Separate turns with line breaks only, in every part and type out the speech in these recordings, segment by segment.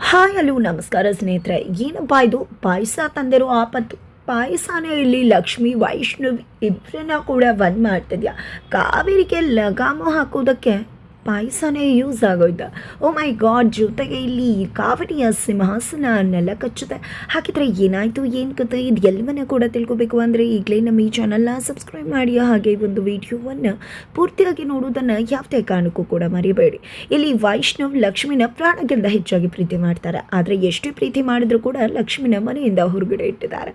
Hi ಅಲ್ಲೂ ನಮಸ್ಕಾರ ಸ್ನೇಹಿತರೆ. ಏನಪ್ಪ ಇದು? ಪಾಯಸ ತಂದಿರೋ ಆಪತ್ತು. ಪಾಯಸನೇ ಇಲ್ಲಿ ಲಕ್ಷ್ಮಿ, ವೈಷ್ಣವಿ ಇಬ್ಬರನ್ನ ಕೂಡ ಒಂದು ಮಾಡ್ತಿದ್ಯಾ? ಕಾವೇರಿಗೆ ಲಗಾಮು ಹಾಕೋದಕ್ಕೆ ಪಾಯಸನೇ ಯೂಸ್ ಆಗೋಯ್ತು. ಓ ಮೈ ಗಾಡ್ ಜೊತೆಗೆ ಇಲ್ಲಿ ಕಾವಣಿಯ ಸಿಂಹಾಸನ ನೆಲ ಕಚ್ಚುತ್ತೆ. ಹಾಗಿದ್ರೆ ಏನಾಯಿತು, ಏನು ಕತೆ? ಇದು ಎಲ್ಲವನ್ನ ಕೂಡ ತಿಳ್ಕೊಬೇಕು ಅಂದರೆ ಈಗಲೇ ನಮ್ಮ ಈ ಚಾನಲ್ನ ಸಬ್ಸ್ಕ್ರೈಬ್ ಮಾಡಿ, ಹಾಗೆ ಈ ಒಂದು ವಿಡಿಯೋವನ್ನು ಪೂರ್ತಿಯಾಗಿ ನೋಡೋದನ್ನು ಯಾವುದೇ ಕಾರಣಕ್ಕೂ ಕೂಡ ಮರಿಬೇಡಿ. ಇಲ್ಲಿ ವೈಷ್ಣವ್ ಲಕ್ಷ್ಮಿನ ಪ್ರಾಣಕ್ಕಿಂತ ಹೆಚ್ಚಾಗಿ ಪ್ರೀತಿ ಮಾಡ್ತಾರೆ. ಆದರೆ ಎಷ್ಟು ಪ್ರೀತಿ ಮಾಡಿದ್ರು ಕೂಡ ಲಕ್ಷ್ಮಿನ ಮನೆಯಿಂದ ಹೊರಗಡೆ ಇಟ್ಟಿದ್ದಾರೆ.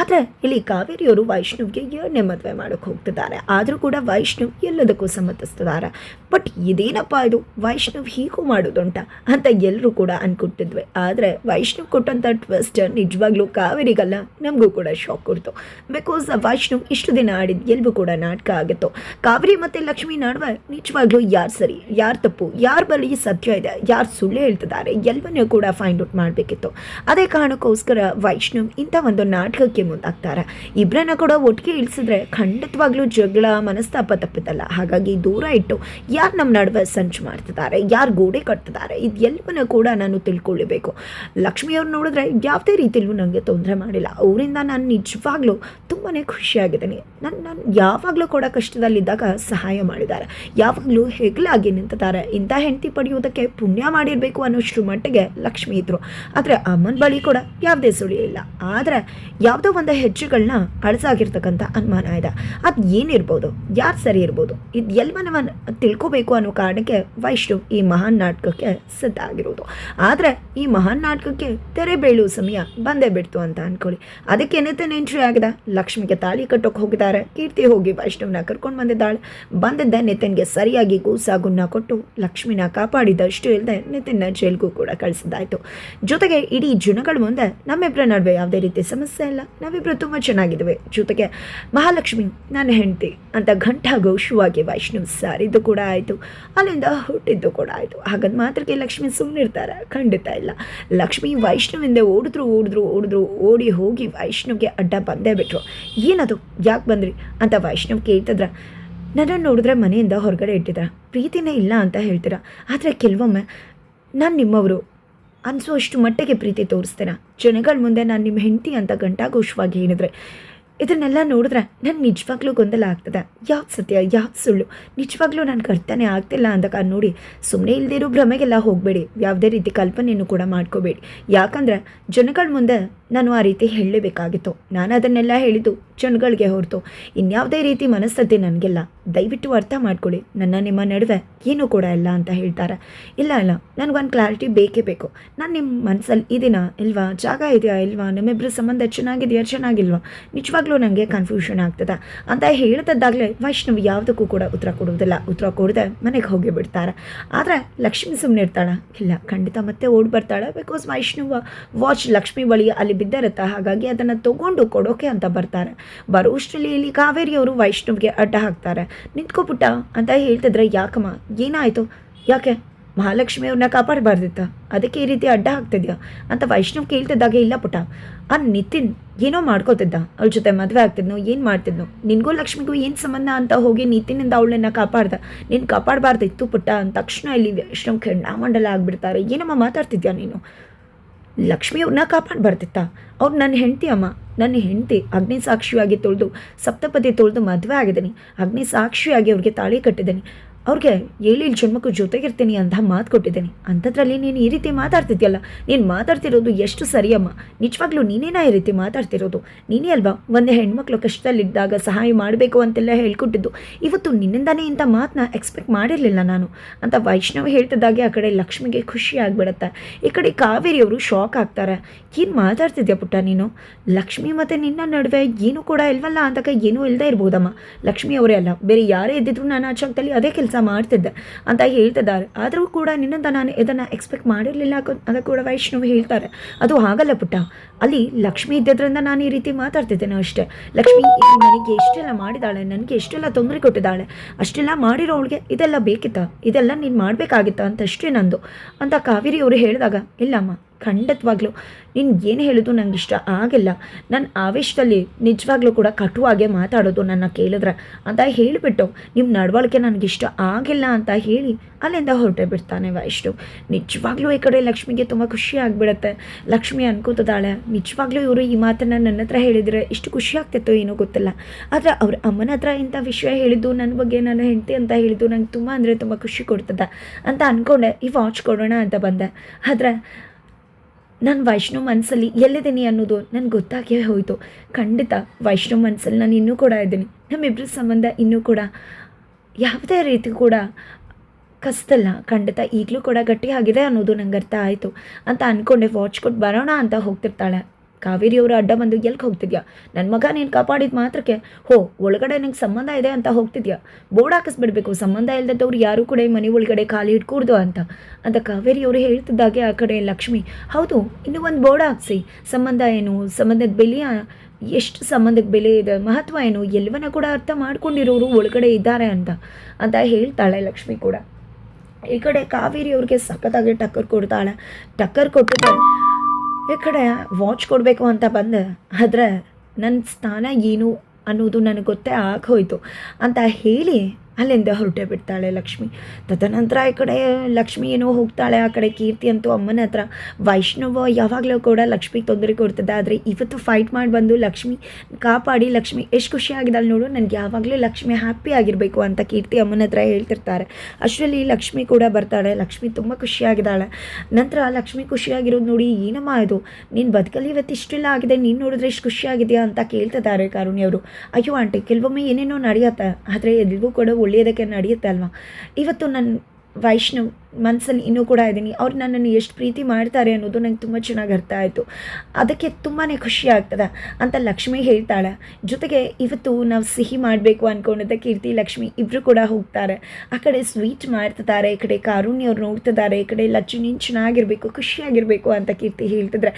ಆದರೆ ಇಲ್ಲಿ ಕಾವೇರಿಯವರು ವೈಷ್ಣವ್ಗೆ ಎರಡನೇ ಮದುವೆ ಮಾಡೋಕ್ಕೆ ಹೋಗ್ತಿದ್ದಾರೆ. ಆದರೂ ಕೂಡ ವೈಷ್ಣವ್ ಎಲ್ಲದಕ್ಕೂ ಸಮ್ಮತಿಸ್ತಿದ್ದಾರೆ ಬಟ್ ಇದೇನಪ್ಪ ಇದು? ವೈಷ್ಣವ್ ಹೀಗೂ ಮಾಡೋದುಂಟ ಅಂತ ಎಲ್ಲರೂ ಕೂಡ ಅನ್ಕೊಟ್ಟಿದ್ವಿ. ಆದರೆ ವೈಷ್ಣವ್ ಕೊಟ್ಟಂಥ ಟ್ವಿಸ್ಟ್ ನಿಜವಾಗ್ಲೂ ಕಾವೇರಿಗಲ್ಲ, ನಮಗೂ ಕೂಡ ಶಾಕ್ ಕೊಡ್ತು ಬಿಕಾಸ್ ವೈಷ್ಣವ್ ಇಷ್ಟು ದಿನ ಆಡಿದ ಎಲ್ಗೂ ಕೂಡ ನಾಟಕ ಆಗಿತ್ತು. ಕಾವೇರಿ ಮತ್ತು ಲಕ್ಷ್ಮಿ ನಡುವೆ ನಿಜವಾಗ್ಲೂ ಯಾರು ಸರಿ, ಯಾರು ತಪ್ಪು, ಯಾರ ಬಳಿ ಸತ್ಯ ಇದೆ, ಯಾರು ಸುಳ್ಳು ಹೇಳ್ತಿದ್ದಾರೆ ಎಲ್ಲವನ್ನೂ ಕೂಡ ಫೈಂಡ್ ಔಟ್ ಮಾಡಬೇಕಿತ್ತು. ಅದೇ ಕಾರಣಕ್ಕೋಸ್ಕರ ವೈಷ್ಣವ್ ಇಂಥ ಒಂದು ನಾಟಕಕ್ಕೆ ಮುಂದಾಗ್ತಾರೆ. ಇಬ್ಬರನ್ನ ಕೂಡ ಒಟ್ಟಿಗೆ ಇಳಿಸಿದ್ರೆ ಖಂಡಿತವಾಗ್ಲೂ ಜಗಳ, ಮನಸ್ತಾಪ ತಪ್ಪಿದ್ದಲ್ಲ ಹಾಗಾಗಿ ದೂರ ಇಟ್ಟು ಯಾರು ನಮ್ಮ ನಡುವೆ ಸಂಚು ಮಾಡ್ತಿದ್ದಾರೆ, ಯಾರು ಗೋಡೆ ಕಟ್ತಿದ್ದಾರೆ ಇದು ಎಲ್ಲವನ್ನ ಕೂಡ ನಾನು ತಿಳ್ಕೊಳ್ಳಬೇಕು ಲಕ್ಷ್ಮಿಯವ್ರು ನೋಡಿದ್ರೆ ಯಾವುದೇ ರೀತಿಯಲ್ಲೂ ನನಗೆ ತೊಂದರೆ ಮಾಡಿಲ್ಲ. ಅವರಿಂದ ನಾನು ನಿಜವಾಗ್ಲೂ ತುಂಬಾ ಖುಷಿಯಾಗಿದ್ದೀನಿ. ನಾನು ನಾನು ಯಾವಾಗಲೂ ಕೂಡ ಕಷ್ಟದಲ್ಲಿದ್ದಾಗ ಸಹಾಯ ಮಾಡಿದ್ದಾರೆ. ಯಾವಾಗಲೂ ಹೆಗ್ಲಾಗಿ ನಿಂತಿದ್ದಾರೆ. ಇಂಥ ಹೆಂಡತಿ ಪಡೆಯೋದಕ್ಕೆ ಪುಣ್ಯ ಮಾಡಿರಬೇಕು ಅನ್ನೋಷ್ಟು ಮಟ್ಟಿಗೆ ಲಕ್ಷ್ಮಿ ಇದ್ರು. ಆದರೆ ಅಮ್ಮನ ಬಳಿ ಕೂಡ ಯಾವುದೇ ಸುಳಿ ಇಲ್ಲ. ಆದರೆ ಯಾವುದೋ ಒಂದು ಹೆಜ್ಜೆಗಳನ್ನ ಅಳಸಾಗಿರ್ತಕ್ಕಂಥ ಅನುಮಾನ ಇದೆ. ಅದು ಏನಿರ್ಬೋದು? ಯಾರು ಸರಿ ಇರ್ಬೋದು? ಇದು ಎಲ್ಲವನ್ನ ತಿಳ್ಕೋಬೇಕು ಅನ್ನೋ ಕಾರಣಕ್ಕೆ ವೈಷ್ಣವ್ ಈ ಮಹಾನ್ ನಾಟಕಕ್ಕೆ ಸಿದ್ಧ ಆಗಿರೋದು ಆದರೆ ಈ ಮಹಾನ್ ನಾಟಕಕ್ಕೆ ತೆರೆ ಬೀಳುವ ಸಮಯ ಬಂದೇ ಬಿಡ್ತು ಅಂತ ಅನ್ಕೊಳ್ಳಿ. ಅದಕ್ಕೆ ನಿತಿನ್ ಎಂಟ್ರಿ ಆಗಿದೆ ಲಕ್ಷ್ಮಿಗೆ ತಾಳಿ ಕಟ್ಟೋಕೆ ಹೋಗಿದ್ದಾರೆ. ಕೀರ್ತಿ ಹೋಗಿ ವೈಷ್ಣವ್ನ ಕರ್ಕೊಂಡು ಬಂದಿದ್ದಾಳೆ. ಬಂದಿದ್ದ ನಿತಿನ್ಗೆ ಸರಿಯಾಗಿ ಗೂಸಾಗುನ್ನ ಕೊಟ್ಟು ಲಕ್ಷ್ಮಿನ ಕಾಪಾಡಿದಷ್ಟು ಇಲ್ಲದೆ ನಿತಿನ್ನ ಜೈಲ್ಗೂ ಕೂಡ ಕಳಿಸಿದ್ದಾಯ್ತು. ಜೊತೆಗೆ ಇಡೀ ಜನಗಳ ಮುಂದೆ ನಮ್ಮಿಬ್ಬರ ನಡುವೆ ಯಾವುದೇ ರೀತಿ ಸಮಸ್ಯೆ ಇಲ್ಲ. ನಾವಿಬ್ಬರು ತುಂಬ ಚೆನ್ನಾಗಿದ್ದೇವೆ. ಜೊತೆಗೆ ಮಹಾಲಕ್ಷ್ಮಿ ನನ್ನ ಹೆಂಡತಿ ಅಂತ ಘಂಟಾಘೋಷವಾಗಿ ವೈಷ್ಣವ್ ಸಾರಿದ್ದು ಕೂಡ ಆಯಿತು. ಅಲ್ಲಿಂದ ಹುಟ್ಟಿದ್ದು ಕೂಡ ಆಯಿತು. ಹಾಗಂತ ಮಾತ್ರಕ್ಕೆ ಲಕ್ಷ್ಮಿ ಸುಮ್ಮನಿರ್ತಾರೆ ಖಂಡಿತ ಇಲ್ಲ. ಲಕ್ಷ್ಮಿ ವೈಷ್ಣವಿಂದೆ ಓಡಿದ್ರು ಓಡಿದ್ರು ಓಡಿದ್ರು ಓಡಿ ಹೋಗಿ ವೈಷ್ಣವ್ಗೆ ಅಡ್ಡ ಬಂದೇ ಬಿಟ್ರು. ಏನದು? ಯಾಕೆ ಬಂದ್ರಿ? ಅಂತ ವೈಷ್ಣವ್ ಕೇಳ್ತಿದ್ರ. ನನ್ನನ್ನು ನೋಡಿದ್ರೆ ಮನೆಯಿಂದ ಹೊರಗಡೆ ಇಟ್ಟಿದ್ರ. ಪ್ರೀತಿನೇ ಇಲ್ಲ ಅಂತ ಹೇಳ್ತೀರಾ. ಆದರೆ ಕೆಲವೊಮ್ಮೆ ನಾನು ನಿಮ್ಮವರು. ಅನಿಸುವಷ್ಟು ಮಟ್ಟಿಗೆ ಪ್ರೀತಿ ತೋರಿಸ್ತೀರಾ. ಜನಗಳ ಮುಂದೆ ನಾನು ನಿಮ್ಮ ಹೆಂಡತಿ ಅಂತ ಗಂಟಾಘೋಷವಾಗಿ ಹೇಳಿದ್ರೆ. ಇದನ್ನೆಲ್ಲ ನೋಡಿದ್ರೆ ನಾನು ನಿಜವಾಗ್ಲೂ ಗೊಂದಲ ಆಗ್ತದೆ. ಯಾವ್ದು ಸತ್ಯ, ಯಾವ್ದು ಸುಳ್ಳು? ನಿಜವಾಗ್ಲೂ ನಾನು ಕರ್ತನೆ ಆಗ್ತಿಲ್ಲ ಅಂತ ನೋಡಿ ಸುಮ್ಮನೆ ಇಲ್ದಿರೋ ಭ್ರಮೆಗೆಲ್ಲ ಹೋಗಬೇಡಿ. ಯಾವುದೇ ರೀತಿ ಕಲ್ಪನೆಯನ್ನು ಕೂಡ ಮಾಡ್ಕೋಬೇಡಿ. ಯಾಕಂದರೆ ಜನಗಳ ಮುಂದೆ ನಾನು ಆ ರೀತಿ ಹೇಳಲೇಬೇಕಾಗಿತ್ತು. ನಾನು ಅದನ್ನೆಲ್ಲ ಹೇಳಿದ್ದು ಜನಗಳಿಗೆ ಹೊರತು. ಇನ್ಯಾವುದೇ ರೀತಿ ಮನಸ್ಥಿತಿ ನನಗಿಲ್ಲ. ದಯವಿಟ್ಟು ಅರ್ಥ ಮಾಡ್ಕೊಳ್ಳಿ. ನನ್ನ ನಿಮ್ಮ ನಡುವೆ ಏನೂ ಕೂಡ ಇಲ್ಲ ಅಂತ ಹೇಳ್ತಾರೆ. ಇಲ್ಲ ಇಲ್ಲ. ನನಗೊಂದು ಕ್ಲಾರಿಟಿ ಬೇಕೇ ಬೇಕು. ನಾನು ನಿಮ್ಮ ಮನಸ್ಸಲ್ಲಿ ಇದೀನಾ ಇಲ್ವಾ? ಜಾಗ ಇದೆಯಾ ಇಲ್ವಾ? ನಿಮ್ಮಿಬ್ಬರ ಸಂಬಂಧ ಚೆನ್ನಾಗಿದೆಯಾ, ಚೆನ್ನಾಗಿಲ್ವಾ? ನಿಜವಾಗ್ಲೂ ನನಗೆ ಕನ್ಫ್ಯೂಷನ್ ಆಗ್ತದೆ. ಅಂತ ಹೇಳ್ತದ್ದಾಗಲೇ ವೈಷ್ಣವ್ ಯಾವುದಕ್ಕೂ ಕೂಡ ಉತ್ತರ ಕೊಡುವುದಿಲ್ಲ. ಉತ್ತರ ಕೊಡದೆ ಮನೆಗೆ ಹೋಗಿ ಬಿಡ್ತಾರೆ. ಆದರೆ ಲಕ್ಷ್ಮಿ ಸುಮ್ಮನೆ ಇರ್ತಾಳೆ? ಇಲ್ಲ, ಖಂಡಿತ ಮತ್ತೆ ಓಡಿ ಬರ್ತಾಳೆ. ಬಿಕಾಸ್ ವೈಷ್ಣವ ವಾಚ್ ಲಕ್ಷ್ಮಿ ಬಳಿ ಅಲ್ಲಿ ಬಿದ್ದಿರುತ್ತೆ. ಹಾಗಾಗಿ ಅದನ್ನು ತಗೊಂಡು ಕೊಡೋಕೆ ಅಂತ ಬರ್ತಾರೆ. ಬರೋಷ್ಟರಲ್ಲಿ ಇಲ್ಲಿ ಕಾವೇರಿಯವರು ವೈಷ್ಣವ್ಗೆ ಅಡ್ಡ ಹಾಕ್ತಾರೆ. ನಿಂತ್ಕೊಬಿಟ್ಟ ಅಂತ ಹೇಳ್ತಿದ್ರೆ ಯಾಕಮ್ಮ? ಏನಾಯಿತು? ಯಾಕೆ? ಮಹಾಲಕ್ಷ್ಮಿ ಅವ್ರನ್ನ ಕಾಪಾಡಬಾರ್ದಿತ್ತ? ಅದಕ್ಕೆ ಈ ರೀತಿ ಅಡ್ಡ ಹಾಕ್ತಿದ್ಯಾ? ಅಂತ ವೈಷ್ಣವ್ ಕೇಳ್ತಿದ್ದಾಗ ಇಲ್ಲ ಪುಟ್ಟ. ಆ ನಿತಿನ್ ಏನೋ ಮಾಡ್ಕೋತಿದ್ದ. ಅವ್ಳ ಜೊತೆ ಮದುವೆ ಆಗ್ತಿದ್ನೋ, ಏನು ಮಾಡ್ತಿದ್ನೋ? ನಿನಗೂ ಲಕ್ಷ್ಮಿಗೂ ಏನು ಸಂಬಂಧ ಅಂತ ಹೋಗಿ ನಿತಿನಿಂದ ಅವಳನ್ನ ಕಾಪಾಡ್ದ. ನೀನು ಕಾಪಾಡಬಾರ್ದಿತ್ತು ಪುಟ್ಟ ತಕ್ಷಣ ಇಲ್ಲಿ ವೈಷ್ಣವ್ ಕೆಂಡಾಮಂಡಲ ಆಗಿಬಿಡ್ತಾರೆ. ಏನಮ್ಮ ಮಾತಾಡ್ತಿದ್ಯಾ ನೀನು? ಲಕ್ಷ್ಮಿ ಅವ್ರನ್ನ ಬರ್ತಿತ್ತ? ಅವ್ರು ನನ್ನ ಹೆಂಡತಿ ಅಮ್ಮ. ನನ್ನ ಹೆಂಡತಿ ಅಗ್ನಿ ಸಾಕ್ಷಿಯಾಗಿ ತೊಳೆದು ಸಪ್ತಪದಿ ತೊಳೆದು ಮದುವೆ ಆಗಿದ್ದೀನಿ. ಅಗ್ನಿ ಸಾಕ್ಷಿಯಾಗಿ ಅವ್ರಿಗೆ ತಾಳಿ ಕಟ್ಟಿದ್ದೀನಿ. ಅವ್ರಿಗೆ ಏಳೇಳು ಜನ್ಮಕ್ಕೂ ಜೊತೆಗಿರ್ತೀನಿ ಅಂತ ಮಾತು ಕೊಟ್ಟಿದ್ದೀನಿ. ಅಂಥದ್ರಲ್ಲಿ ನೀನು ಈ ರೀತಿ ಮಾತಾಡ್ತಿದ್ಯಲ್ಲ? ನೀನು ಮಾತಾಡ್ತಿರೋದು ಎಷ್ಟು ಸರಿಯಮ್ಮ? ನಿಜವಾಗ್ಲೂ ನೀನೇನಾ ಈ ರೀತಿ ಮಾತಾಡ್ತಿರೋದು? ನೀನೇ ಅಲ್ವಾ ಒಂದೇ ಹೆಣ್ಮಕ್ಳು ಕಷ್ಟದಲ್ಲಿದ್ದಾಗ ಸಹಾಯ ಮಾಡಬೇಕು ಅಂತೆಲ್ಲ ಹೇಳ್ಕೊಟ್ಟಿದ್ದು? ಇವತ್ತು ನಿನ್ನಿಂದಾನೇ ಇಂಥ ಮಾತನ್ನ ಎಕ್ಸ್ಪೆಕ್ಟ್ ಮಾಡಿರಲಿಲ್ಲ ನಾನು. ಅಂತ ವೈಷ್ಣವ್ ಹೇಳ್ತಿದ್ದಾಗೆ ಆ ಕಡೆ ಲಕ್ಷ್ಮಿಗೆ ಖುಷಿ ಆಗಿಬಿಡುತ್ತೆ. ಈ ಕಡೆ ಕಾವೇರಿಯವರು ಶಾಕ್ ಆಗ್ತಾರೆ. ಏನು ಮಾತಾಡ್ತಿದ್ಯಾ ಪುಟ್ಟ ನೀನು? ಲಕ್ಷ್ಮಿ ಮತ್ತು ನಿನ್ನ ನಡುವೆ ಏನೂ ಕೂಡ ಇಲ್ವಲ್ಲ? ಅಂತಕ್ಕೆ ಏನೂ ಇಲ್ಲದೆ ಇರ್ಬೋದಮ್ಮ. ಲಕ್ಷ್ಮಿ ಅವರೇ ಅಲ್ಲ, ಬೇರೆ ಯಾರೇ ಇದ್ದಿದ್ರು ನಾನು ಆ ಜಾಗದಲ್ಲಿ ಅದೇ ಕೆಲಸ ಮಾಡ್ತಿದ್ದೆ ಅಂತ ಹೇಳ್ತಿದ್ದಾರೆ. ಆದರೂ ಕೂಡ ನಿನ್ನಂತ ನಾನು ಇದನ್ನು ಎಕ್ಸ್ಪೆಕ್ಟ್ ಮಾಡಿರಲಿಲ್ಲ ಅಂತ ಕೂಡ ವೈಷ್ಣವ್ ಹೇಳ್ತಾರೆ. ಅದು ಆಗಲ್ಲ ಪುಟ್ಟ. ಅಲ್ಲಿ ಲಕ್ಷ್ಮಿ ಇದ್ದಿದ್ದರಿಂದ ನಾನು ಈ ರೀತಿ ಮಾತಾಡ್ತಿದ್ದೇನೆ ಅಷ್ಟೇ. ಲಕ್ಷ್ಮಿ ನನಗೆ ಎಷ್ಟೆಲ್ಲ ಮಾಡಿದಾಳೆ, ನನಗೆ ಎಷ್ಟೆಲ್ಲ ತೊಂದರೆ ಕೊಟ್ಟಿದ್ದಾಳೆ ಅಷ್ಟೆಲ್ಲ ಮಾಡಿರೋ ಅವಳಿಗೆ ಇದೆಲ್ಲ ಬೇಕಿತ್ತ? ಇದೆಲ್ಲ ನೀನು ಮಾಡಬೇಕಾಗಿತ್ತ ಅಂತ ಅಷ್ಟೇ ನಂದು. ಅಂತ ಕಾವೇರಿ ಅವರು ಹೇಳಿದಾಗ, ಇಲ್ಲಮ್ಮ ಖಂಡಿತವಾಗ್ಲೂ. ನೀನು ಏನು ಹೇಳೋದು ನಂಗೆ ಇಷ್ಟ ಆಗಿಲ್ಲ. ನನ್ನ ಆವೇಶದಲ್ಲಿ ನಿಜವಾಗ್ಲೂ ಕೂಡ ಕಟುವಾಗೆ ಮಾತಾಡೋದು ನನ್ನ ಕೇಳಿದ್ರೆ ಅಂತ ಹೇಳಿಬಿಟ್ಟು ನಿಮ್ಮ ನಡವಳಿಕೆ ನನಗಿಷ್ಟ ಆಗಿಲ್ಲ ಅಂತ ಹೇಳಿ ಅಲ್ಲಿಂದ ಹೊರಟೆ ಬಿಡ್ತಾನೆ ವೈಷ್ಣು. ನಿಜವಾಗ್ಲೂ ಈ ಕಡೆ ಲಕ್ಷ್ಮಿಗೆ ತುಂಬ ಖುಷಿ ಆಗಿಬಿಡುತ್ತೆ. ಲಕ್ಷ್ಮಿ ಅನ್ಕೋತದಾಳೆ ನಿಜವಾಗ್ಲೂ ಇವರು ಈ ಮಾತನ್ನು ನನ್ನ ಹತ್ರ ಹೇಳಿದರೆ ಇಷ್ಟು ಖುಷಿ ಆಗ್ತಿತ್ತು ಏನೋ ಗೊತ್ತಿಲ್ಲ. ಆದರೆ ಅವ್ರ ಅಮ್ಮನ ಹತ್ರ ಇಂಥ ವಿಷಯ ಹೇಳಿದ್ದು ನನ್ನ ಬಗ್ಗೆ ನನ್ನ ಹೆಂಡತಿ ಅಂತ ಹೇಳಿದ್ದು ನಂಗೆ ತುಂಬ ಅಂದರೆ ತುಂಬ ಖುಷಿ ಕೊಡ್ತದೆ. ಅಂತ ಅಂದ್ಕೊಂಡೆ ಈ ವಾಚ್ ಕೊಡೋಣ ಅಂತ ಬಂದೆ. ಆದರೆ ನಾನು ವೈಷ್ಣವ್ ಮನಸ್ಸಲ್ಲಿ ಎಲ್ಲಿದ್ದೀನಿ ಅನ್ನೋದು ನನಗೆ ಗೊತ್ತಾಗೇ ಹೋಯಿತು. ಖಂಡಿತ ವೈಷ್ಣವ್ ಮನಸ್ಸಲ್ಲಿ ನಾನು ಇನ್ನೂ ಕೂಡ ಇದ್ದೀನಿ. ನಮ್ಮಿಬ್ಬರ ಸಂಬಂಧ ಇನ್ನೂ ಕೂಡ ಯಾವುದೇ ರೀತಿ ಕೂಡ ಕಸ್ತಲ್ಲ. ಖಂಡಿತ ಈಗಲೂ ಕೂಡ ಗಟ್ಟಿಯಾಗಿದೆ ಅನ್ನೋದು ನಂಗೆ ಅರ್ಥ ಆಯಿತು. ಅಂತ ಅಂದ್ಕೊಂಡೆ ವಾಚ್ ಕೊಟ್ಟು ಬರೋಣ ಅಂತ ಹೋಗ್ತಿರ್ತಾಳೆ. ಕಾವೇರಿ ಅವರು ಅಡ್ಡ ಬಂದು ಎಲ್ಗೆ ಹೋಗ್ತಿದ್ಯಾ? ನನ್ನ ಮಗ ನೀನು ಕಾಪಾಡಿದ ಮಾತ್ರಕ್ಕೆ? ಹೋ, ಒಳಗಡೆ ನಂಗೆ ಸಂಬಂಧ ಇದೆ ಅಂತ ಹೋಗ್ತಿದ್ಯಾ? ಬೋರ್ಡ್ ಹಾಕಿಸ್ಬಿಡ್ಬೇಕು, ಸಂಬಂಧ ಇಲ್ಲದವ್ರು ಯಾರೂ ಕೂಡ ಮನೆ ಒಳಗಡೆ ಖಾಲಿ ಇಟ್ಕೂಡ್ದು ಅಂತ. ಅಂತ ಕಾವೇರಿ ಅವರು ಹೇಳ್ತಿದ್ದಾಗೆ ಆ ಕಡೆ ಲಕ್ಷ್ಮಿ. ಹೌದು, ಇನ್ನೂ ಒಂದು ಬೋರ್ಡ್ ಹಾಕ್ಸಿ. ಸಂಬಂಧ ಏನು? ಸಂಬಂಧದ ಬೆಲೆಯ ಎಷ್ಟು ಸಂಬಂಧಕ್ಕೆ ಬೆಲೆ ಇದೆ? ಮಹತ್ವ ಏನು? ಎಲ್ಲವನ್ನ ಕೂಡ ಅರ್ಥ ಮಾಡ್ಕೊಂಡಿರೋರು ಒಳಗಡೆ ಇದ್ದಾರೆ ಅಂತ ಅಂತ ಹೇಳ್ತಾಳೆ ಲಕ್ಷ್ಮಿ ಕೂಡ. ಈ ಕಡೆ ಕಾವೇರಿ ಅವ್ರಿಗೆ ಸಖತ್ತಾಗಿ ಟಕ್ಕರ್ ಕೊಡ್ತಾಳೆ. ಟಕ್ಕರ್ ಕೊಟ್ಟಿದ್ದೆ ಈ ಕಡೆ ವಾಚ್ ಕೊಡಬೇಕು ಅಂತ ಬಂದೆ, ಆದರೆ ನನ್ನ ಸ್ಥಾನ ಏನು ಅನ್ನೋದು ನನಗೆ ಗೊತ್ತೇ ಆಗೋಯ್ತು ಅಂತ ಹೇಳಿ ಅಲ್ಲಿಂದ ಹೊರಟೆ ಬಿಡ್ತಾಳೆ ಲಕ್ಷ್ಮಿ. ತದನಂತರ ಈ ಕಡೆ ಲಕ್ಷ್ಮಿ ಏನೋ ಹೋಗ್ತಾಳೆ, ಆ ಕಡೆ ಕೀರ್ತಿ ಅಂತೂ ಅಮ್ಮನ ಹತ್ರ. ವೈಷ್ಣವ ಯಾವಾಗಲೂ ಕೂಡ ಲಕ್ಷ್ಮಿಗೆ ತೊಂದರೆ ಕೊಡ್ತದೆ, ಆದರೆ ಇವತ್ತು ಫೈಟ್ ಮಾಡಿ ಬಂದು ಲಕ್ಷ್ಮಿ ಕಾಪಾಡಿ, ಲಕ್ಷ್ಮಿ ಎಷ್ಟು ಖುಷಿಯಾಗಿದ್ದಾಳೆ ನೋಡು, ನನಗೆ ಯಾವಾಗಲೂ ಲಕ್ಷ್ಮಿ ಹ್ಯಾಪಿ ಆಗಿರಬೇಕು ಅಂತ ಕೀರ್ತಿ ಅಮ್ಮನ ಹತ್ರ ಹೇಳ್ತಿರ್ತಾರೆ. ಅಷ್ಟರಲ್ಲಿ ಲಕ್ಷ್ಮಿ ಕೂಡ ಬರ್ತಾಳೆ, ಲಕ್ಷ್ಮಿ ತುಂಬ ಖುಷಿಯಾಗಿದ್ದಾಳೆ ನಂತರ ಲಕ್ಷ್ಮಿ ಖುಷಿಯಾಗಿರೋದು ನೋಡಿ, ಏನಮ್ಮ ಇದು? ನೀನು ಬದುಕಲ್ಲಿ ಇವತ್ತು ಇಷ್ಟೆಲ್ಲ ಆಗಿದೆ, ನೀನು ನೋಡಿದ್ರೆ ಎಷ್ಟು ಖುಷಿಯಾಗಿದೆಯಾ ಅಂತ ಕೇಳ್ತಿದ್ದಾರೆ ಕಾರುಣ್ಯವರು. ಅಯ್ಯೋ, ಆಂಟಿ, ಕೆಲವೊಮ್ಮೆ ಏನೇನೋ ನಡೆಯುತ್ತೆ, ಆದರೆ ಎಲ್ಲವೂ ಕೂಡ ಒಳ್ಳೆಯದಕ್ಕೆ ನಡೆಯುತ್ತೆ ಅಲ್ವಾ? ಇವತ್ತು ನನ್ನ ವೈಷ್ಣವ್ ಮನಸ್ಸಲ್ಲಿ ಇನ್ನೂ ಕೂಡ ಇದ್ದೀನಿ. ಅವ್ರು ನನ್ನನ್ನು ಎಷ್ಟು ಪ್ರೀತಿ ಮಾಡ್ತಾರೆ ಅನ್ನೋದು ನಂಗೆ ತುಂಬ ಚೆನ್ನಾಗಿ ಅರ್ಥ ಆಯಿತು. ಅದಕ್ಕೆ ತುಂಬಾ ಖುಷಿ ಆಗ್ತದೆ ಅಂತ ಲಕ್ಷ್ಮಿ ಹೇಳ್ತಾಳೆ. ಜೊತೆಗೆ ಇವತ್ತು ನಾವು ಸಿಹಿ ಮಾಡಬೇಕು ಅಂದ್ಕೊಂಡಿದ್ದೆ ಕೀರ್ತಿ, ಲಕ್ಷ್ಮಿ ಇಬ್ಬರು ಕೂಡ ಹೋಗ್ತಾರೆ. ಆ ಕಡೆ ಸ್ವೀಟ್ ಮಾಡ್ತಿದ್ದಾರೆ, ಈ ಕಡೆ ಕಾರುಣ್ಯ ಅವ್ರು ನೋಡ್ತಿದ್ದಾರೆ, ಈ ಕಡೆ ನೀನು ಚೆನ್ನಾಗಿರಬೇಕು, ಖುಷಿಯಾಗಿರಬೇಕು ಅಂತ ಕೀರ್ತಿ ಹೇಳ್ತಿದ್ರೆ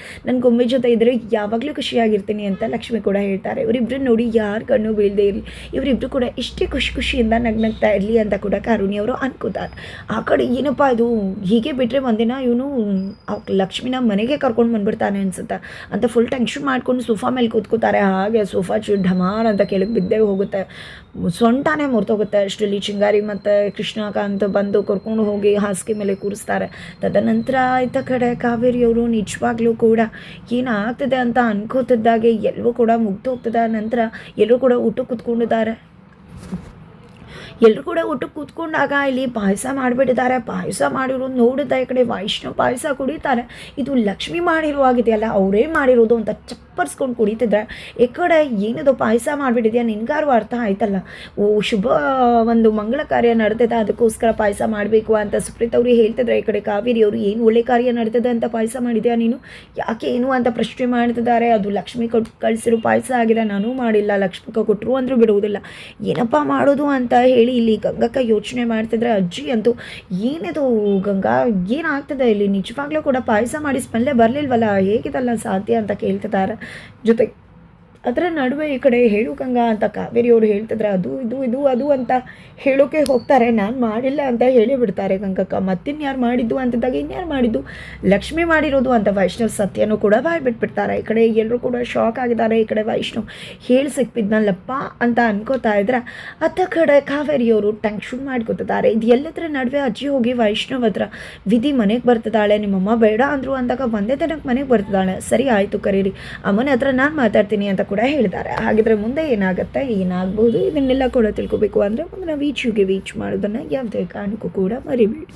ಗೊಂಬೆ ಜೊತೆ ಇದ್ದರೆ ಯಾವಾಗಲೂ ಖುಷಿಯಾಗಿರ್ತೀನಿ ಅಂತ ಲಕ್ಷ್ಮಿ ಕೂಡ ಹೇಳ್ತಾರೆ. ಇವರಿಬ್ಬರು ನೋಡಿ ಯಾರು ಕಣ್ಣು ಬೀಳದೆ ಇರಲಿ ಇವರಿಬ್ಬರು ಕೂಡ ಇಷ್ಟೇ ಖುಷಿ ಖುಷಿಯಿಂದ ನಗ್ನಗ್ತಾ ಇರಲಿ ಅಂತ ಕೂಡ ಕಾರುಣ್ಯ ಅವರು ಅನ್ಕೋತಾರೆ. ಆ ಕಡೆ ಏನಪ್ಪ ಇದು ಹೀಗೆ ಬಿಟ್ಟರೆ ಒಂದಿನ ಇವನು ಲಕ್ಷ್ಮಿನ ಮನೆಗೆ ಕರ್ಕೊಂಡು ಬಂದ್ಬಿಡ್ತಾನೆ ಅನ್ಸುತ್ತೆ. ಅಂತ ಫುಲ್ ಟೆನ್ಷನ್ ಮಾಡ್ಕೊಂಡು ಸೋಫಾ ಮೇಲೆ ಕೂತ್ಕೋತಾರೆ. ಹಾಗೆ ಸೋಫಾ ಚು ಢಮಾರ್ ಅಂತ ಕೆಳಗೆ ಬಿದ್ದೇ ಹೋಗುತ್ತೆ. ಸೊಂಟಾನೇ ಮುರ್ತೋಗುತ್ತೆ ಅಷ್ಟರಲ್ಲಿ ಚಿಂಗಾರಿ ಮತ್ತು ಕೃಷ್ಣಕಾಂತ್ ಬಂದು ಕರ್ಕೊಂಡು ಹೋಗಿ ಹಾಸಿಗೆ ಮೇಲೆ ಕೂರಿಸ್ತಾರೆ. ತದನಂತರ ಆಯ್ತ ಕಡೆ ಕಾವೇರಿಯವರು ನಿಜವಾಗ್ಲೂ ಕೂಡ ಏನಾಗ್ತದೆ ಅಂತ ಅನ್ಕೋತಿದ್ದಾಗೆ ಎಲ್ಲವೂ ಕೂಡ ಮುಗ್ದೋಗ್ತದೆ. ನಂತರ ಎಲ್ಲರೂ ಕೂಡ ಊಟ ಕೂತ್ಕೊಂಡಿದ್ದಾರೆ. ಎಲ್ಲರೂ ಕೂಡ ಒಟ್ಟು ಕೂತ್ಕೊಂಡಾಗ ಇಲ್ಲಿ ಪಾಯಸ ಮಾಡಿಬಿಟ್ಟಿದ್ದಾರೆ. ಪಾಯಸ ಮಾಡಿರೋದು ನೋಡಿದ ಈ ಕಡೆ ವೈಷ್ಣವ್ ಪಾಯಸ ಕುಡಿತಾರೆ. ಇದು ಲಕ್ಷ್ಮಿ ಮಾಡಿರುವಾಗಿದೆಯಲ್ಲ ಅವರೇ ಮಾಡಿರೋದು ಅಂತ ಚಪ್ಪರ್ಸ್ಕೊಂಡು ಕುಡಿತಿದ್ರೆ ಈ ಕಡೆ ಏನದು ಪಾಯಸ ಮಾಡಿಬಿಟ್ಟಿದ್ಯಾ? ನಿನ್ಗಾರು ಅರ್ಥ ಆಯ್ತಲ್ಲ? ಓ, ಶುಭ, ಒಂದು ಮಂಗಳ ಕಾರ್ಯ ನಡೆದಿದೆ ಅದಕ್ಕೋಸ್ಕರ ಪಾಯಸ ಮಾಡಬೇಕು ಅಂತ ಸುಪ್ರೀತ್ ಅವರು ಹೇಳ್ತಿದ್ರೆ ಈ ಕಡೆ ಕಾವೇರಿ ಅವರು ಏನು ಒಳ್ಳೆ ಕಾರ್ಯ ನಡೆದಿದೆ ಅಂತ ಪಾಯಸ ಮಾಡಿದೆಯಾ ನೀನು? ಯಾಕೆ ಏನು ಅಂತ ಪ್ರಶ್ನೆ ಮಾಡ್ತಿದ್ದಾರೆ. ಅದು ಲಕ್ಷ್ಮಿ ಕೊಟ್ಟು ಕಳಿಸಿರೋ ಪಾಯಸ ಆಗಿದೆ, ನಾನು ಮಾಡಿಲ್ಲ, ಲಕ್ಷ್ಮಿ ಕೊಟ್ಟರು ಅಂದರೂ ಬಿಡುವುದಿಲ್ಲ. ಏನಪ್ಪ ಮಾಡೋದು? ಅಂತ ಹೇಳಿ ಇಲ್ಲಿ ಗಂಗಕ್ಕ ಯೋಚನೆ ಮಾಡ್ತಿದ್ರೆ, ಅಜ್ಜಿ ಅಂತೂ ಏನಿದು ಗಂಗಾ, ಏನಾಗ್ತದೆ ಇಲ್ಲಿ? ನಿಜವಾಗ್ಲೂ ಕೂಡ ಪಾಯಸ ಮಾಡಿ ಸ್ಮೆಲ್ಲೇ ಬರಲಿಲ್ವಲ್ಲ? ಹೇಗಿದಲ್ಲ ಸಾಧ್ಯ ಅಂತ ಕೇಳ್ತಿದ್ದಾರೆ. ಜೊತೆಗೆ ಅದರ ನಡುವೆ ಈ ಕಡೆ ಹೇಳು ಗಂಗಾ ಅಂತ ಕಾವೇರಿ ಅವರು ಹೇಳ್ತಿದ್ರೆ, ಅದು, ಇದು ಇದು, ಅದು ಅಂತ ಹೇಳೋಕೆ ಹೋಗ್ತಾರೆ. ನಾನು ಮಾಡಿಲ್ಲ ಅಂತ ಹೇಳಿ ಬಿಡ್ತಾರೆ ಗಂಗಕ್ಕ. ಮತ್ತಿನ್ಯಾರು ಮಾಡಿದ್ದು ಅಂತಿದ್ದಾಗ ಇನ್ಯಾರು ಮಾಡಿದ್ದು? ಲಕ್ಷ್ಮಿ ಮಾಡಿರೋದು ಅಂತ ವೈಷ್ಣವ್ ಸತ್ಯನೂ ಕೂಡ ಬಾಯ್ ಬಿಟ್ಬಿಡ್ತಾರೆ. ಈ ಕಡೆ ಎಲ್ಲರೂ ಕೂಡ ಶಾಕ್ ಆಗಿದ್ದಾರೆ. ಈ ಕಡೆ ವೈಷ್ಣವ್ ಹೇಳಿ ಸಿಕ್ಬಿದ್ನಲ್ಲಪ್ಪ ಅಂತ ಅನ್ಕೋತಾ ಇದ್ರೆ. ಅತ್ತ ಕಡೆ ಕಾವೇರಿಯವರು ಟೆನ್ಷನ್ ಮಾಡ್ಕೋತಿದ್ದಾರೆ. ಇದು ಎಲ್ಲದರ ನಡುವೆ ಅಜ್ಜಿ ಹೋಗಿ ವೈಷ್ಣವ್ ಹತ್ರ ವಿಧಿ ಮನೆಗೆ ಬರ್ತಿದ್ದಾಳೆ. ನಿಮ್ಮಮ್ಮ ಬೇಡ ಅಂದರು ಅಂದಾಗ ಒಂದೇ ದಿನಕ್ಕೆ ಮನೆಗೆ ಬರ್ತಿದ್ದಾಳೆ. ಸರಿ, ಆಯಿತು ಕರೀರಿ. ಅಮ್ಮನ ಹತ್ರ ನಾನು ಮಾತಾಡ್ತೀನಿ ಅಂತ ಕೂಡ ಹೇಳಿದ್ದಾರೆ. ಹಾಗಿದ್ರೆ ಮುಂದೆ ಏನಾಗುತ್ತೆ? ಏನಾಗ್ಬೋದು? ಇದನ್ನೆಲ್ಲ ಕೂಡ ತಿಳ್ಕೊಬೇಕು ಅಂದರೆ ಮುಂದೆ ನಾವು ಈಚುಗೆ ವೀಚ್ ಮಾಡೋದನ್ನು ಯಾವುದೇ ಕಾರಣಕ್ಕೂ ಕೂಡ ಮರಿಬೇಡಿ.